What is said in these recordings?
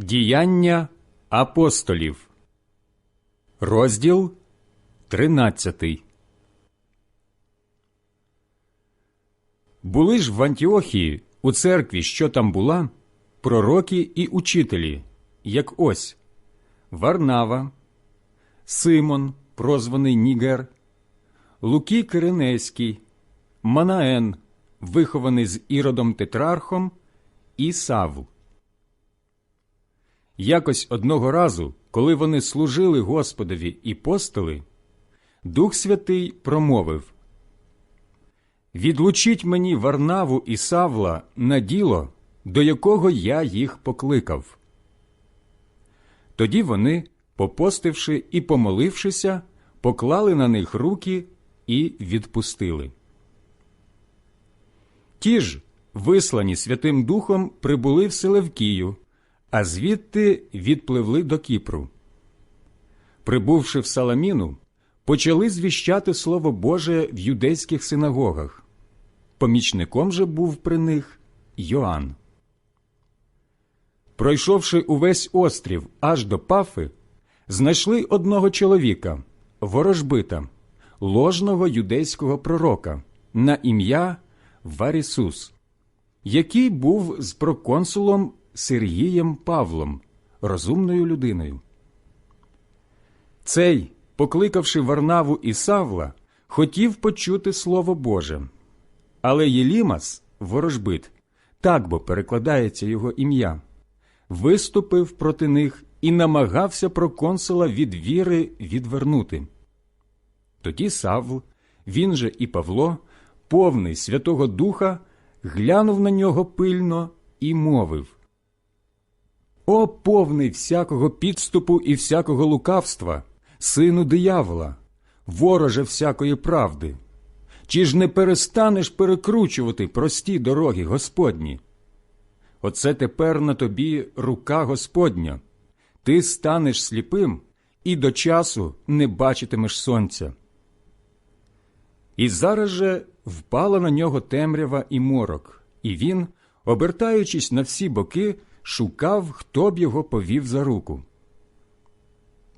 Діяння апостолів, розділ 13. Були ж в Антіохії у церкві, що там була, пророки і учителі, як ось Варнава, Симон, прозваний Нігер, Луки Киринейський, Манаен, вихований з Іродом Тетрархом, і Савл. Якось одного разу, коли вони служили Господові і постили, Дух Святий промовив Відлучіть мені Варнаву і Савла на діло, до якого я їх покликав. Тоді вони, попостивши і помолившися, поклали на них руки і відпустили. Ті ж, вислані Святим Духом, прибули в Селевкію, а звідти відпливли до Кіпру. Прибувши в Саламіну, почали звіщати Слово Боже в юдейських синагогах. Помічником же був при них Йоанн. Пройшовши увесь острів аж до Пафи, знайшли одного чоловіка, ворожбита, ложного юдейського пророка, на ім'я Варісус, який був з проконсулом Сергієм Павлом, розумною людиною. Цей, покликавши Варнаву і Савла, хотів почути Слово Боже. Але Єлімас, ворожбит, так бо перекладається його ім'я, виступив проти них і намагався проконсула від віри відвернути. Тоді Савл, він же і Павло, повний Святого Духа, глянув на нього пильно і мовив О, повний всякого підступу і всякого лукавства, сину диявола, вороже всякої правди. Чи ж не перестанеш перекручувати прості дороги Господні? Оце тепер на тобі рука Господня. Ти станеш сліпим і до часу не бачитимеш сонця. І зараз же впала на нього темрява і морок, і він, обертаючись на всі боки, шукав, хто б його повів за руку.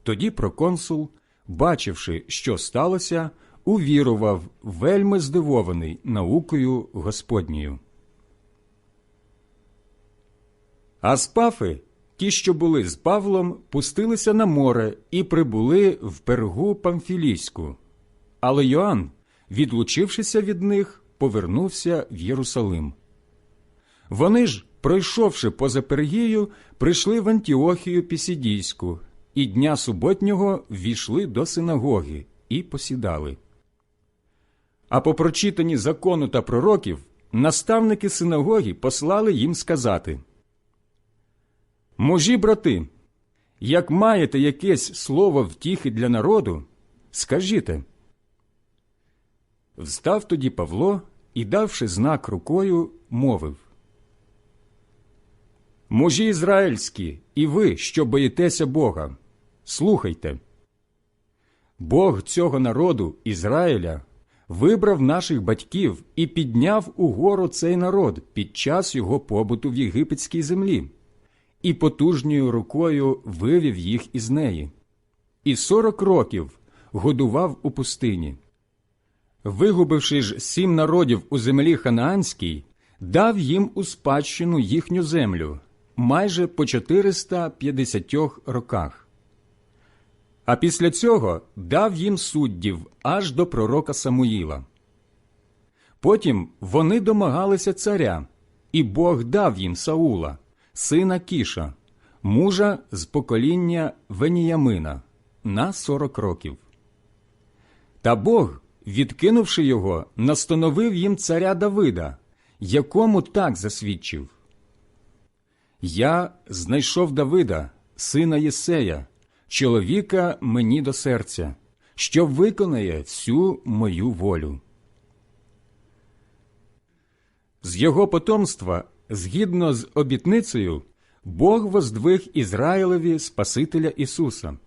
Тоді проконсул, бачивши, що сталося, увірував, вельми здивований наукою Господньою. А з Пафи, ті, що були з Павлом, пустилися на море і прибули в пергу Памфілійську. Але Йоанн, відлучившися від них, повернувся в Єрусалим. Вони ж, пройшовши поза Пергію, прийшли в Антіохію Пісідійську, і дня суботнього ввійшли до синагоги і посідали. А по прочитанні закону та пророків наставники синагоги послали їм сказати Мужі, брати, як маєте якесь слово втіхи для народу, скажіте. Встав тоді Павло і, давши знак рукою, мовив Мужі ізраїльські, і ви, що боїтеся Бога, слухайте. Бог цього народу, Ізраїля, вибрав наших батьків і підняв угору цей народ під час його побуту в єгипетській землі, і потужньою рукою вивів їх із неї, і сорок років годував у пустині. Вигубивши ж сім народів у землі Ханаанській, дав їм у спадщину їхню землю майже по 450 роках. А після цього дав їм суддів аж до пророка Самуїла. Потім вони домагалися царя, і Бог дав їм Саула, сина Кіша, мужа з покоління Веніямина, на сорок років. Та Бог, відкинувши його, настановив їм царя Давида, якому так засвідчив. Я знайшов Давида, сина Єсея, чоловіка мені до серця, що виконає всю мою волю. З його потомства, згідно з обітницею, Бог воздвиг Ізраїлеві Спасителя Ісуса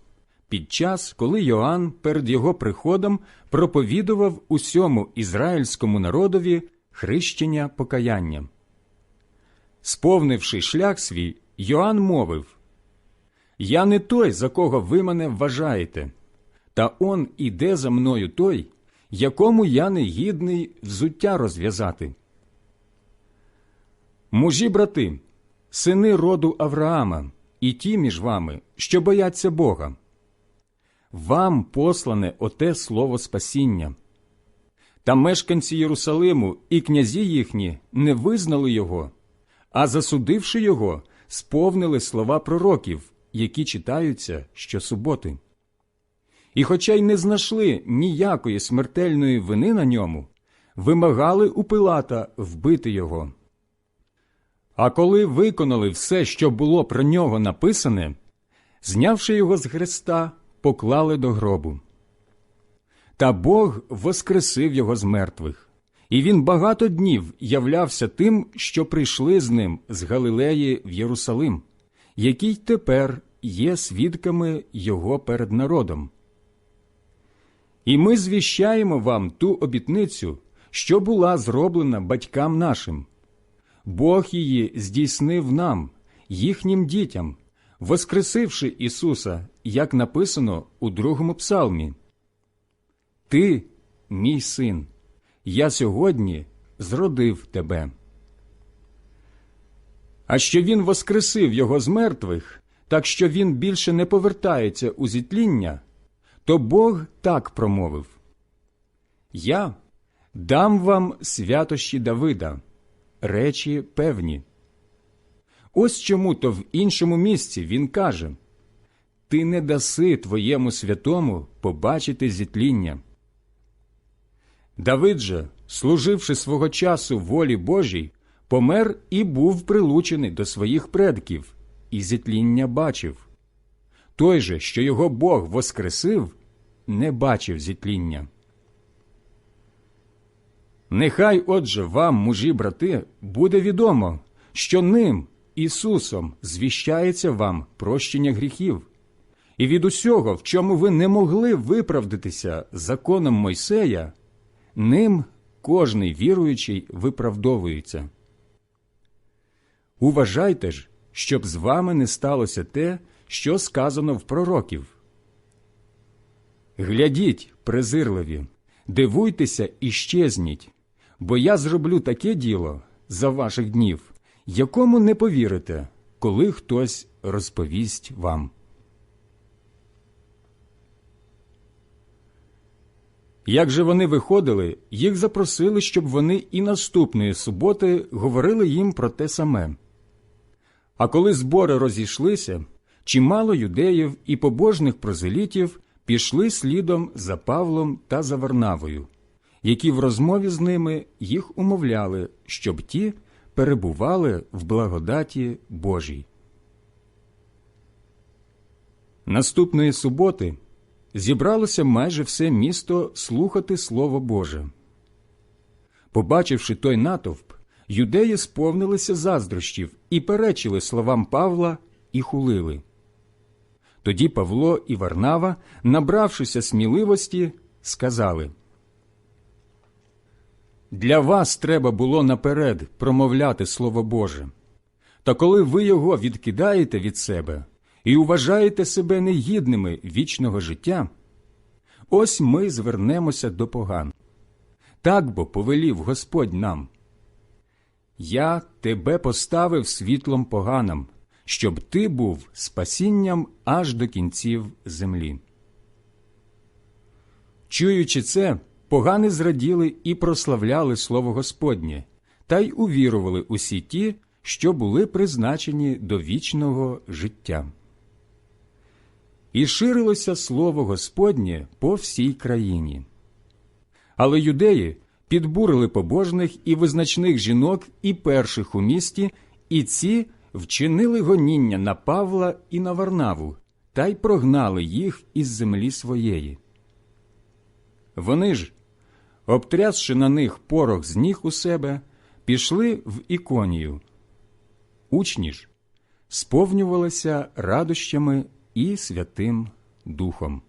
під час, коли Йоанн перед його приходом проповідував усьому ізраїльському народові хрещення покаяння. Сповнивши шлях свій, Йоанн мовив, Я не той, за кого ви мене вважаєте, та он іде за мною той, якому я не гідний взуття розв'язати. Мужі брати, сини роду Авраама, і ті між вами, що бояться Бога. Вам послане оте слово спасіння. Та мешканці Єрусалиму і князі їхні не визнали його, а засудивши його, сповнили слова пророків, які читаються щосуботи. І, хоча й не знайшли ніякої смертельної вини на ньому, вимагали у Пилата вбити його. А коли виконали все, що було про нього написане, знявши його з хреста, поклали до гробу. Та Бог воскресив його з мертвих, і він багато днів являвся тим, що прийшли з ним з Галилеї в Єрусалим, які тепер є свідками його перед народом. І ми звіщаємо вам ту обітницю, що була зроблена батькам нашим. Бог її здійснив нам, їхнім дітям, воскресивши Ісуса, як написано у другому псалмі. Ти, мій син, я сьогодні зродив тебе. А що він воскресив його з мертвих, так що він більше не повертається у зітління, то Бог так промовив Я дам вам святощі Давида, речі певні. Ось чому то в іншому місці він каже Ти не даси твоєму святому побачити зітління. Давид же, служивши свого часу волі Божій, помер і був прилучений до своїх предків, і зітління бачив. Той же, що його Бог воскресив, не бачив зітління. Нехай, отже, вам, мужі брати, буде відомо, що ним, Ісусом, звіщається вам прощення гріхів, і від усього, в чому ви не могли виправдатися законом Мойсея, ним кожний віруючий виправдовується. Уважайте ж, щоб з вами не сталося те, що сказано в пророків. Глядіть, презирливі, дивуйтеся і щезніть, бо я зроблю таке діло за ваших днів, якому не повірите, коли хтось розповість вам. Як же вони виходили, їх запросили, щоб вони і наступної суботи говорили їм про те саме. А коли збори розійшлися, чимало юдеїв і побожних прозелітів пішли слідом за Павлом та за Варнавою, які в розмові з ними їх умовляли, щоб ті перебували в благодаті Божій. Наступної суботи зібралося майже все місто слухати Слово Боже. Побачивши той натовп, юдеї сповнилися заздрощів і перечили словам Павла і хулили. Тоді Павло і Варнава, набравшися сміливості, сказали Для вас треба було наперед промовляти Слово Боже. Та коли ви його відкидаєте від себе і вважаєте себе негідними вічного життя, ось ми звернемося до поган. Так бо повелів Господь нам. Я тебе поставив світлом поганам, щоб ти був спасінням аж до кінців землі. Чуючи це, погани зраділи і прославляли слово Господнє, та й увірували усі ті, що були призначені до вічного життя. І ширилося слово Господнє по всій країні. Але юдеї підбурили побожних і визначних жінок і перших у місті, і ці вчинили гоніння на Павла і на Варнаву та й прогнали їх із землі своєї. Вони ж, обтрясши на них порох з ніг у себе, пішли в іконію. Учні ж сповнювалися радощами і Святим Духом.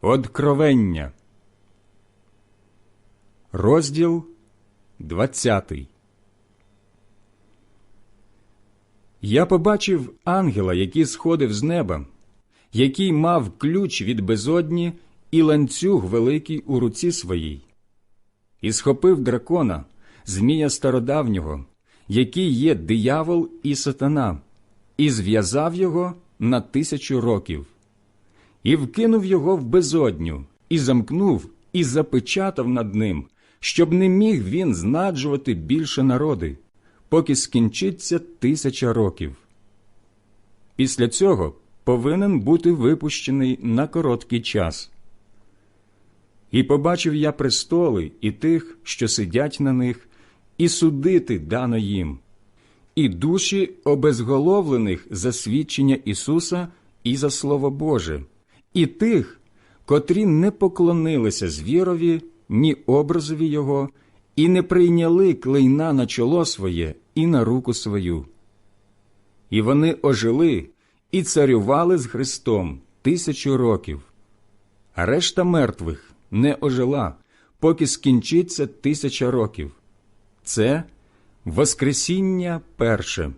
Откровення. Розділ 20 Я побачив ангела, який сходив з неба, який мав ключ від безодні і ланцюг великий у руці своїй, і схопив дракона, змія стародавнього, який є диявол і сатана, і зв'язав його на тисячу років, і вкинув його в безодню, і замкнув, і запечатав над ним, щоб не міг він знаджувати більше народи, поки скінчиться тисяча років. Після цього повинен бути випущений на короткий час. І побачив я престоли і тих, що сидять на них, і судити дано їм, і душі обезголовлених за свідчення Ісуса і за Слово Боже, і тих, котрі не поклонилися звірові, ні образові Його, і не прийняли клейна на чоло своє і на руку свою. І вони ожили і царювали з Христом тисячу років, а решта мертвих не ожила, поки скінчиться тисяча років. Це Воскресіння перше.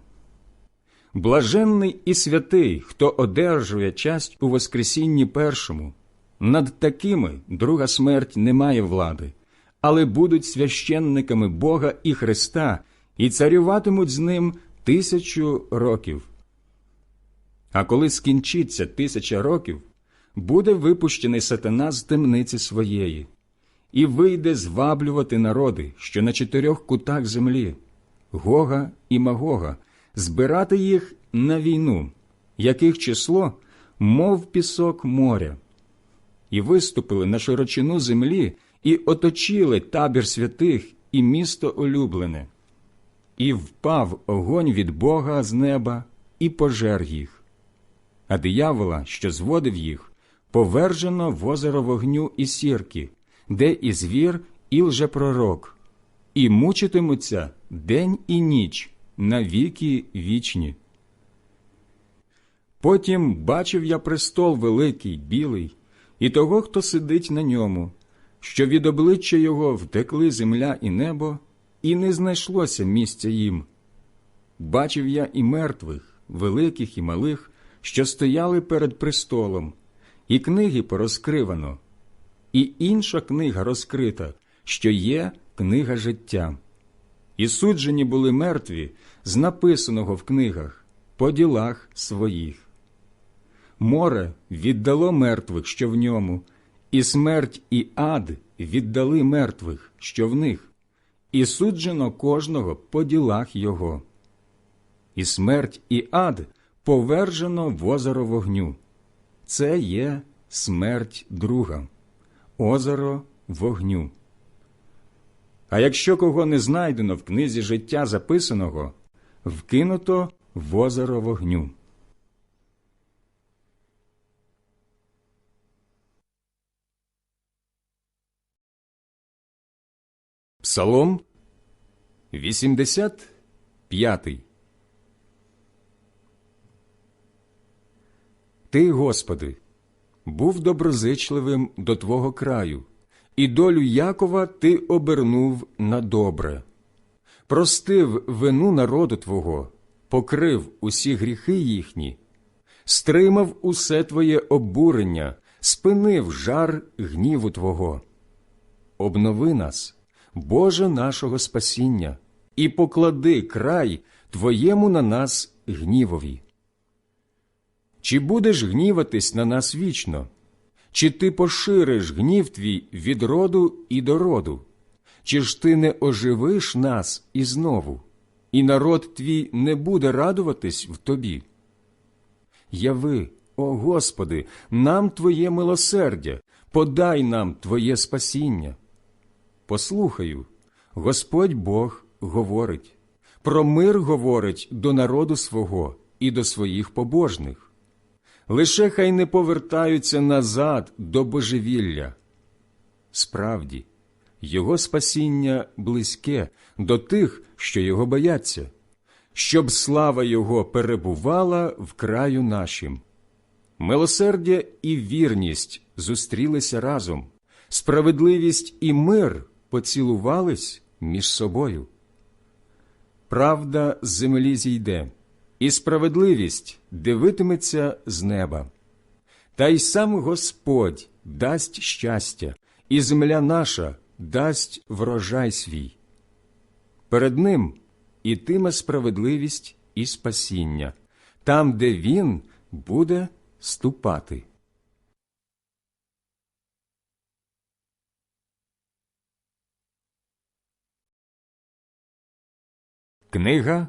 Блаженний і святий, хто одержує часть у Воскресінні першому. Над такими друга смерть не має влади, але будуть священниками Бога і Христа і царюватимуть з ним тисячу років. А коли скінчиться тисяча років, буде випущений сатана з темниці своєї, і вийде зваблювати народи, що на чотирьох кутах землі, Гога і Магога, збирати їх на війну, яких число, мов пісок моря, і виступили на широчину землі і оточили табір святих і місто улюблене, і впав огонь від Бога з неба і пожер їх. А диявола, що зводив їх, повержено в озеро вогню і сірки, де і звір, і лжепророк, і мучитимуться день і ніч на віки вічні. Потім бачив я престол великий, білий, і того, хто сидить на ньому, що від обличчя його втекли земля і небо, і не знайшлося місця їм. Бачив я і мертвих, великих і малих, що стояли перед престолом, і книги порозкривано, і інша книга розкрита, що є книга життя. І суджені були мертві з написаного в книгах по ділах своїх. Море віддало мертвих, що в ньому, і смерть і ад віддали мертвих, що в них, і суджено кожного по ділах його. І смерть і ад повержено в озеро вогню. Це є смерть друга, озеро вогню. А якщо кого не знайдено в книзі життя записаного, вкинуто в озеро вогню. Псалом 85 Ти, Господи, був доброзичливим до Твого краю, і долю Якова Ти обернув на добре, простив вину народу Твого, покрив усі гріхи їхні, стримав усе Твоє обурення, спинив жар гніву Твого. Обнови нас, Боже нашого спасіння, і поклади край Твоєму на нас гнівові. Чи будеш гніватись на нас вічно? Чи ти пошириш гнів твій від роду і до роду? Чи ж ти не оживиш нас і знову, і народ твій не буде радуватись в тобі? Яви, о Господи, нам Твоє милосердя, подай нам Твоє спасіння. Послухаю, Господь Бог говорить, про мир говорить до народу свого і до своїх побожних лише хай не повертаються назад до божевілля. Справді, Його спасіння близьке до тих, що його бояться, щоб слава Його перебувала в краю нашим. Милосердя і вірність зустрілися разом, справедливість і мир поцілувались між собою. Правда з землі зійде, і справедливість дивитиметься з неба. Та й сам Господь дасть щастя, і земля наша дасть врожай свій. Перед ним ітиме справедливість і спасіння, там, де він буде ступати. Книга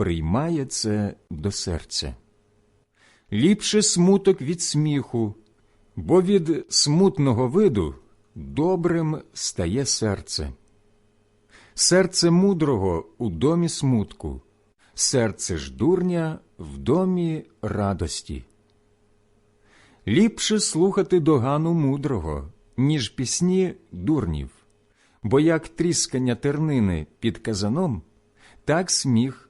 приймає це до серця. Ліпше смуток від сміху, бо від смутного виду добрим стає серце. Серце мудрого у домі смутку, серце ж дурня в домі радості. Ліпше слухати догану мудрого, ніж пісні дурнів, бо як тріскання тернини під казаном, так сміх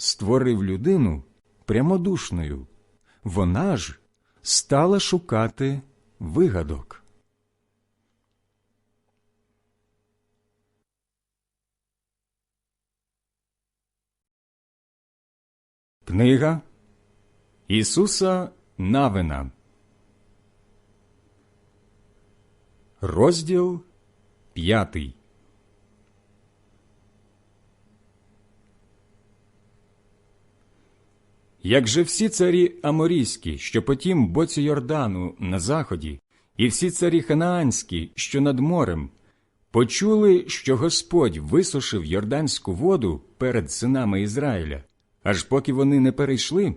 створив людину прямодушною, вона ж стала шукати вигадок. Книга Ісуса Навина, розділ п'ятий. Як же всі царі Аморійські, що потім боці Йордану на заході, і всі царі Ханаанські, що над морем, почули, що Господь висушив йорданську воду перед синами Ізраїля, аж поки вони не перейшли,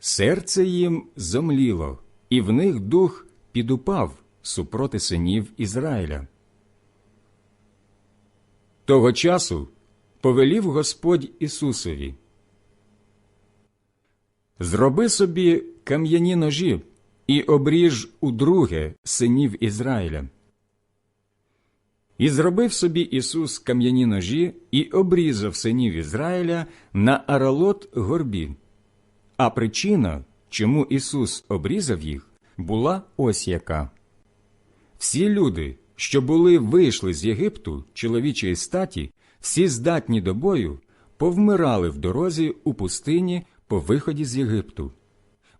серце їм зомліло, і в них дух підупав супроти синів Ізраїля. Того часу повелів Господь Ісусові. Зроби собі кам'яні ножі і обріж удруге синів Ізраїля. І зробив собі Ісус кам'яні ножі і обрізав синів Ізраїля на аралот горбі. А причина, чому Ісус обрізав їх, була ось яка. Всі люди, що були вийшли з Єгипту чоловічої статі, всі здатні до бою, повмирали в дорозі у пустині по виході з Єгипту.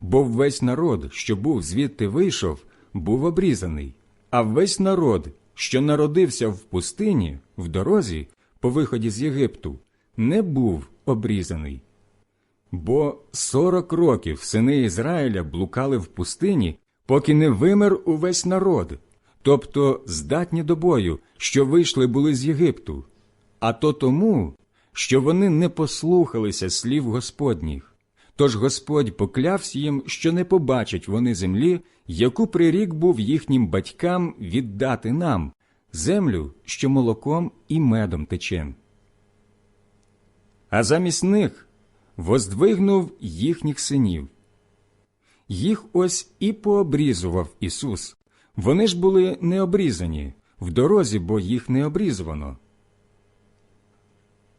Бо весь народ, що був звідти вийшов, був обрізаний, а весь народ, що народився в пустині, в дорозі, по виході з Єгипту, не був обрізаний. Бо сорок років сини Ізраїля блукали в пустині, поки не вимер увесь народ, тобто здатні до бою, що вийшли були з Єгипту, а то тому, що вони не послухалися слів Господніх. Тож Господь поклявся їм, що не побачать вони землі, яку прирік був їхнім батькам віддати нам, землю, що молоком і медом тече. А замість них воздвигнув їхніх синів. Їх ось і пообрізував Ісус. Вони ж були не обрізані, в дорозі, бо їх не обрізувано.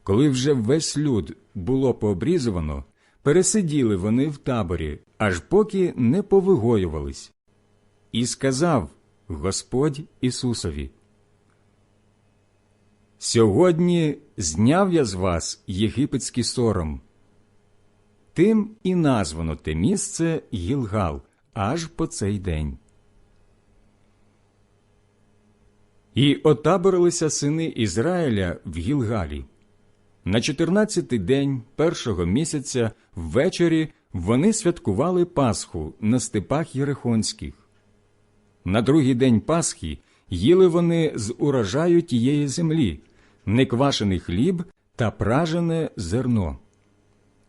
Коли вже весь люд було пообрізувано, пересиділи вони в таборі, аж поки не повигоювались. І сказав Господь Ісусові: Сьогодні зняв я з вас єгипетський сором. Тим і названо те місце Гілгал аж по цей день. І отаборилися сини Ізраїля в Гілгалі. На чотирнадцятий день першого місяця ввечері вони святкували Пасху на степах Єрихонських. На другий день Пасхи їли вони з урожаю тієї землі, неквашений хліб та пражене зерно.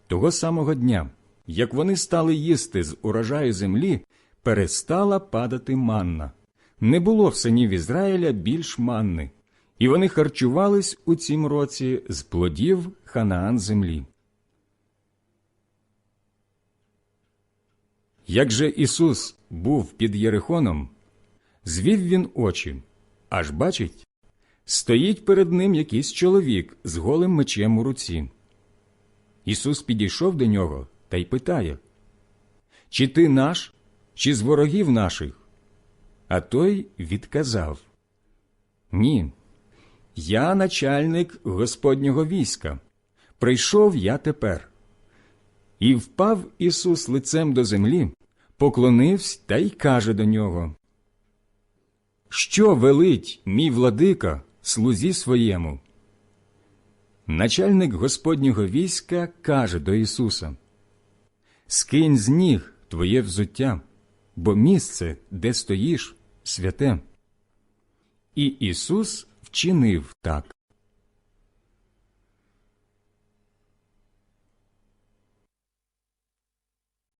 Того самого дня, як вони стали їсти з урожаю землі, перестала падати манна. Не було в синів Ізраїля більш манни, і вони харчувались у цім році з плодів Ханаан землі. Як же Ісус був під Єрихоном, звів він очі, аж бачить, стоїть перед ним якийсь чоловік з голим мечем у руці. Ісус підійшов до нього та й питає Чи ти наш, чи з ворогів наших? А той відказав Ні, я начальник Господнього війська. Прийшов я тепер. І впав Ісус лицем до землі, поклонився та й каже до нього Що велить мій владика слузі своєму? Начальник Господнього війська каже до Ісуса Скинь з ніг твоє взуття, бо місце, де стоїш, святе. І Ісус вчинив так.